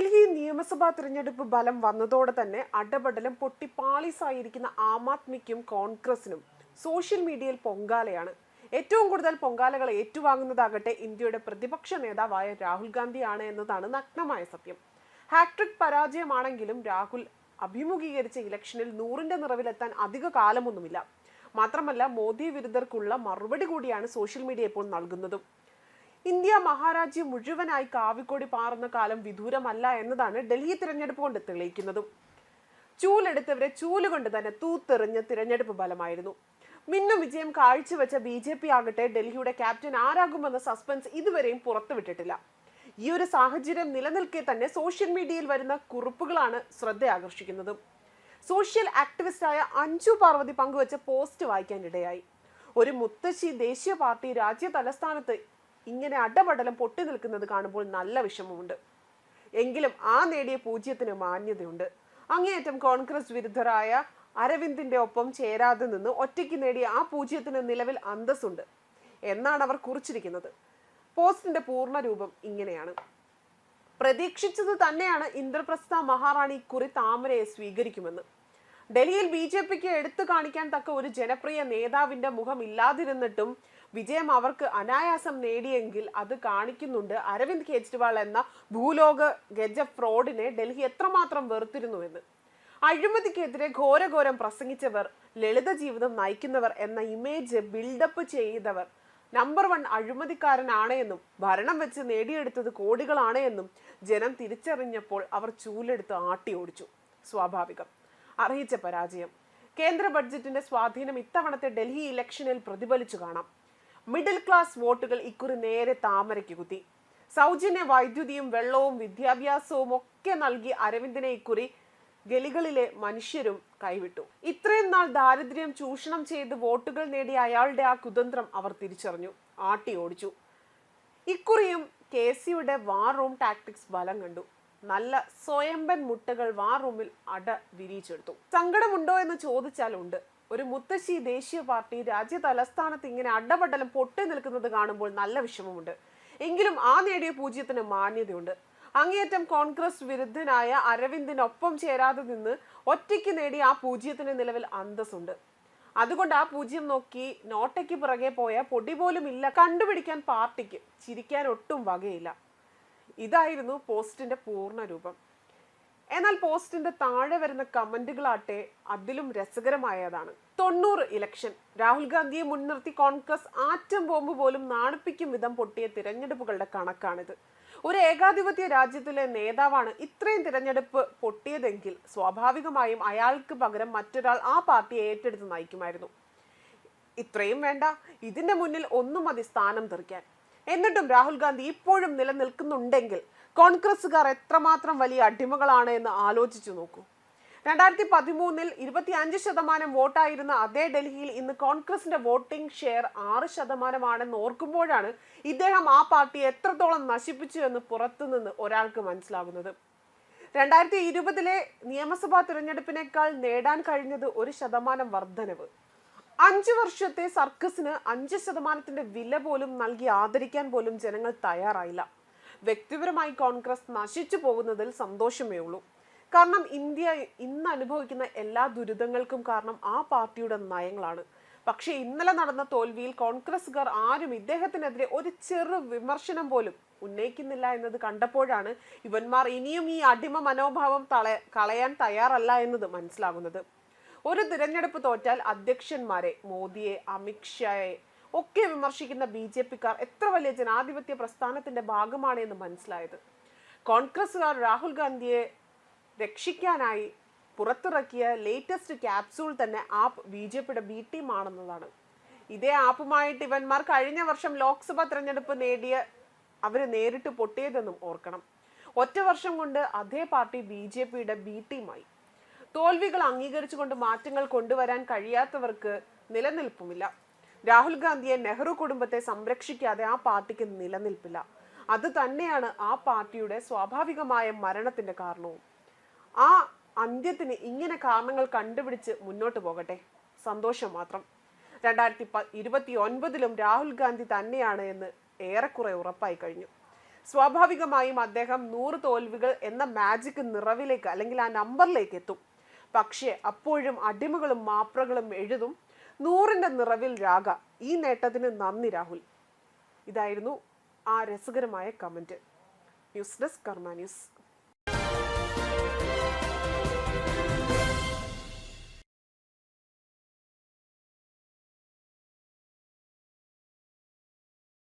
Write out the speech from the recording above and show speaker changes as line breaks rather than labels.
ഡൽഹി നിയമസഭാ തിരഞ്ഞെടുപ്പ് ഫലം വന്നതോടെ തന്നെ അടപടലം പൊട്ടിപ്പാളീസായിരിക്കുന്ന ആം ആദ്മിക്കും കോൺഗ്രസിനും സോഷ്യൽ മീഡിയയിൽ പൊങ്കാലയാണ്. ഏറ്റവും കൂടുതൽ പൊങ്കാലകൾ ഏറ്റുവാങ്ങുന്നതാകട്ടെ ഇന്ത്യയുടെ പ്രതിപക്ഷ നേതാവായ രാഹുൽ ഗാന്ധിയാണ് എന്നതാണ് നഗ്നമായ സത്യം. ഹാട്രിക് പരാജയമാണെങ്കിലും രാഹുൽ അഭിമുഖീകരിച്ച ഇലക്ഷനിൽ നൂറിന്റെ നിറവിലെത്താൻ അധിക കാലമൊന്നുമില്ല. മാത്രമല്ല മോദി വിരുദ്ധർക്കുള്ള മറുപടി കൂടിയാണ് സോഷ്യൽ മീഡിയ ഇപ്പോൾ നൽകുന്നതും. ഇന്ത്യ മഹാരാജ്യം മുഴുവനായി കാവിക്കൊടി പാറുന്ന കാലം വിദൂരമല്ല എന്നതാണ് ഡൽഹി തിരഞ്ഞെടുപ്പ് കൊണ്ട് തെളിയിക്കുന്നതും. ചൂലെടുത്തവരെ ചൂലുകൊണ്ട് തന്നെ തൂത്തെറിഞ്ഞ തിരഞ്ഞെടുപ്പ് ഫലമായിരുന്നു. മിന്നും വിജയം കാഴ്ചവെച്ച ബി ജെ പി ആകട്ടെ ഡൽഹിയുടെ ക്യാപ്റ്റൻ ആരാകുമെന്ന സസ്പെൻസ് ഇതുവരെയും പുറത്തുവിട്ടിട്ടില്ല. ഈ ഒരു സാഹചര്യം നിലനിൽക്കെ തന്നെ സോഷ്യൽ മീഡിയയിൽ വരുന്ന കുറിപ്പുകളാണ് ശ്രദ്ധ ആകർഷിക്കുന്നത് സോഷ്യൽ ആക്ടിവിസ്റ്റായ അഞ്ജു പാർവതി പങ്കുവച്ച പോസ്റ്റ് വായിക്കാനിടയായി. ഒരു മുത്തശ്ശി ദേശീയ പാർട്ടി രാജ്യ തലസ്ഥാനത്ത് ഇങ്ങനെ അടപടലം പൊട്ടി നിൽക്കുന്നത് കാണുമ്പോൾ നല്ല വിഷമമുണ്ട്. എങ്കിലും ആ നേടിയ പൂജ്യത്തിന് മാന്യതയുണ്ട്. അങ്ങേയറ്റം കോൺഗ്രസ് വിരുദ്ധരായ അരവിന്ദിന്റെ ഒപ്പം ചേരാതെ നിന്ന് ഒറ്റയ്ക്ക് നേടിയ ആ പൂജ്യത്തിന് നിലവിൽ അന്തസ്സുണ്ട് എന്നാണ് അവർ കുറിച്ചിരിക്കുന്നത്. പോസ്റ്റിന്റെ പൂർണ രൂപം ഇങ്ങനെയാണ്. പ്രതീക്ഷിച്ചത് തന്നെയാണ് ഇന്ദ്രപ്രസ്ഥ മഹാറാണി കുറി താമരയെ സ്വീകരിക്കുമെന്ന്. ഡൽഹിയിൽ ബി ജെ പിക്ക് എടുത്തു കാണിക്കാൻ തക്ക ഒരു ജനപ്രിയ നേതാവിന്റെ മുഖം ഇല്ലാതിരുന്നിട്ടും വിജയം അവർക്ക് അനായാസം നേടിയെങ്കിൽ അത് കാണിക്കുന്നുണ്ട് അരവിന്ദ് കെജ്രിവാൾ എന്ന ഭൂലോക ഗജ ഫ്രോഡിനെ ഡൽഹി എത്രമാത്രം വെറുത്തിരുന്നു എന്ന്. അഴിമതിക്കെതിരെ ഘോരഘോരം പ്രസംഗിച്ചവർ ലളിത ജീവിതം നയിക്കുന്നവർ എന്ന ഇമേജ് ബിൽഡപ്പ് ചെയ്തവർ നമ്പർ വൺ അഴിമതിക്കാരനാണ് എന്നും ഭരണം വെച്ച് നേടിയെടുത്തത് കോടികളാണ് എന്നും ജനം തിരിച്ചറിഞ്ഞപ്പോൾ അവർ ചൂലെടുത്ത് ആട്ടി ഓടിച്ചു സ്വാഭാവികം. അറിയിച്ച പരാജയം. കേന്ദ്ര ബഡ്ജറ്റിന്റെ സ്വാധീനം ഇത്തവണത്തെ ഡൽഹി ഇലക്ഷനിൽ പ്രതിഫലിച്ചു കാണാം. മിഡിൽ ക്ലാസ് വോട്ടുകൾ ഇക്കുറി നേരെ താമരയ്ക്ക് കുത്തി. സൗജന്യ വൈദ്യുതിയും വെള്ളവും വിദ്യാഭ്യാസവും ഒക്കെ നൽകി അരവിന്ദനെ ഇക്കുറി ഗലികളിലെ മനുഷ്യരും കൈവിട്ടു. ഇത്രയും നാൾ ദാരിദ്ര്യം ചൂഷണം ചെയ്ത് വോട്ടുകൾ നേടിയ അയാളുടെ ആ കുതന്ത്രം അവർ തിരിച്ചറിഞ്ഞു. ആട്ടി ഓടിച്ചു. ഇക്കുറിയും കെ സിയുടെ വാർ റൂം ടാക്ടിക്സ് ബലം കണ്ടു. നല്ല സ്വയംബൻ മുട്ടകൾ വാർ റൂമിൽ അട വിരിയിച്ചെടുത്തു. സങ്കടമുണ്ടോ എന്ന് ചോദിച്ചാൽ ഉണ്ട്. ഒരു മുത്തശ്ശി ദേശീയ പാർട്ടി രാജ്യ തലസ്ഥാനത്ത് ഇങ്ങനെ അടപടലം പൊട്ടി നിൽക്കുന്നത് കാണുമ്പോൾ നല്ല വിഷമമുണ്ട്. എങ്കിലും ആ നേടിയ പൂജ്യത്തിന് മാന്യതയുണ്ട്. അങ്ങേയറ്റം കോൺഗ്രസ് വിരുദ്ധനായ അരവിന്ദിനൊപ്പം ചേരാതെ നിന്ന് ഒറ്റയ്ക്ക് നേടിയ ആ പൂജ്യത്തിന് നിലവിൽ അന്തസ്സുണ്ട്. അതുകൊണ്ട് ആ പൂജ്യം നോക്കി നോട്ടയ്ക്ക് പുറകെ പോയ പൊടി പോലും ഇല്ല. കണ്ടുപിടിക്കാൻ പാർട്ടിക്ക് ചിരിക്കാൻ ഒട്ടും വകയില്ല. ഇതായിരുന്നു പോസ്റ്റിന്റെ പൂർണ രൂപം എന്നാൽ പോസ്റ്റിന്റെ താഴെ വരുന്ന കമന്റുകളാട്ടെ അതിലും രസകരമായതാണ്. തൊണ്ണൂറ് ഇലക്ഷൻ. രാഹുൽ ഗാന്ധിയെ മുൻനിർത്തി കോൺഗ്രസ് ആറ്റം ബോംബ് പോലും നാണിപ്പിക്കും വിധം പൊട്ടിയ തിരഞ്ഞെടുപ്പുകളുടെ കണക്കാണിത്. ഒരു ഏകാധിപത്യ രാജ്യത്തിലെ നേതാവാണ് ഇത്രയും തിരഞ്ഞെടുപ്പ് പൊട്ടിയതെങ്കിൽ സ്വാഭാവികമായും അയാൾക്ക് പകരം മറ്റൊരാൾ ആ പാർട്ടിയെ ഏറ്റെടുത്ത് നയിക്കുമായിരുന്നു. ഇത്രയും വേണ്ട. ഇതിന്റെ മുന്നിൽ ഒന്നും മതി സ്ഥാനം തെറിക്കാൻ. എന്നിട്ടും രാഹുൽ ഗാന്ധി ഇപ്പോഴും നിലനിൽക്കുന്നുണ്ടെങ്കിൽ കോൺഗ്രസുകാർ എത്രമാത്രം വലിയ അടിമകളാണ് എന്ന് ആലോചിച്ചു നോക്കൂ. രണ്ടായിരത്തി പതിമൂന്നിൽ ഇരുപത്തി അഞ്ച് ശതമാനം വോട്ടായിരുന്ന അതേ ഡൽഹിയിൽ ഇന്ന് കോൺഗ്രസിന്റെ വോട്ടിംഗ് ഷെയർ ആറ് ശതമാനമാണെന്ന് ഓർക്കുമ്പോഴാണ് ഇദ്ദേഹം ആ പാർട്ടി എത്രത്തോളം നശിപ്പിച്ചു എന്ന് പുറത്തുനിന്ന് ഒരാൾക്ക് മനസ്സിലാകുന്നത്. രണ്ടായിരത്തി ഇരുപതിലെ നിയമസഭാ തിരഞ്ഞെടുപ്പിനേക്കാൾ നേടാൻ കഴിഞ്ഞത് ഒരു ശതമാനം വർധനവ്. അഞ്ചു വർഷത്തെ സർക്കസിന് അഞ്ച് ശതമാനത്തിന്റെ വില പോലും നൽകി ആദരിക്കാൻ പോലും ജനങ്ങൾ തയ്യാറായില്ല. വ്യക്തിപരമായി കോൺഗ്രസ് നശിച്ചു പോകുന്നതിൽ സന്തോഷമേ ഉള്ളൂ. കാരണം ഇന്ത്യ ഇന്ന് അനുഭവിക്കുന്ന എല്ലാ ദുരിതങ്ങൾക്കും കാരണം ആ പാർട്ടിയുടെ നയങ്ങളാണ്. പക്ഷേ ഇന്നലെ നടന്ന തോൽവിയിൽ കോൺഗ്രസുകാർ ആരും ഇദ്ദേഹത്തിനെതിരെ ഒരു ചെറു വിമർശനം പോലും ഉന്നയിക്കുന്നില്ല എന്നത് കണ്ടപ്പോഴാണ് ഇവന്മാർ ഇനിയും ഈ അടിമ മനോഭാവം തള കളയാൻ തയ്യാറല്ല എന്നത് മനസ്സിലാകുന്നത്. ഒരു തിരഞ്ഞെടുപ്പ് തോറ്റാൽ അധ്യക്ഷന്മാരെ മോദിയെ അമിത്ഷായെ ഒക്കെ വിമർശിക്കുന്ന ബി ജെ പിക്കാർ എത്ര വലിയ ജനാധിപത്യ പ്രസ്ഥാനത്തിന്റെ ഭാഗമാണ് എന്ന് മനസ്സിലായത്. കോൺഗ്രസുകാർ രാഹുൽ ഗാന്ധിയെ രക്ഷിക്കാനായി പുറത്തിറക്കിയ ലേറ്റസ്റ്റ് ക്യാപ്സൂൾ തന്നെ ആപ്പ് ബി ജെ പിയുടെ ബി ടീം ആണെന്നതാണ്. ഇതേ ആപ്പുമായിട്ട് ഇവന്മാർ കഴിഞ്ഞ വർഷം ലോക്സഭാ തെരഞ്ഞെടുപ്പ് നേടിയ അവർ നേരിട്ട് പൊട്ടിയതെന്നും ഓർക്കണം. ഒറ്റ വർഷം കൊണ്ട് അതേ പാർട്ടി ബി ജെ പിയുടെ ബി ടീമായി തോൽവികൾ അംഗീകരിച്ചുകൊണ്ട് മാറ്റങ്ങൾ കൊണ്ടുവരാൻ കഴിയാത്തവർക്ക് നിലനിൽപ്പുമില്ല. രാഹുൽ ഗാന്ധിയെ നെഹ്റു കുടുംബത്തെ സംരക്ഷിക്കാതെ ആ പാർട്ടിക്ക് നിലനിൽപ്പില്ല. അത് തന്നെയാണ് ആ പാർട്ടിയുടെ സ്വാഭാവികമായ മരണത്തിന്റെ കാരണവും. ആ അന്ത്യത്തിന് ഇങ്ങനെ കാരണങ്ങൾ കണ്ടുപിടിച്ച് മുന്നോട്ട് പോകട്ടെ. സന്തോഷം മാത്രം. രണ്ടായിരത്തി പ ഇരുപത്തി ഒൻപതിലും രാഹുൽ ഗാന്ധി തന്നെയാണ് എന്ന് ഏറെക്കുറെ ഉറപ്പായി കഴിഞ്ഞു. സ്വാഭാവികമായും അദ്ദേഹം നൂറ് തോൽവികൾ എന്ന മാജിക് നിറവിലേക്ക് അല്ലെങ്കിൽ ആ നമ്പറിലേക്ക് എത്തും. പക്ഷേ അപ്പോഴും അടിമകളും മാപ്രകളും എഴുതും നൂറിന്റെ നിറവിൽ രാഗ. ഈ നേട്ടത്തിന് നന്ദി രാഹുൽ. ഇതായിരുന്നു ആ രസകരമായ comment news desk Karma news.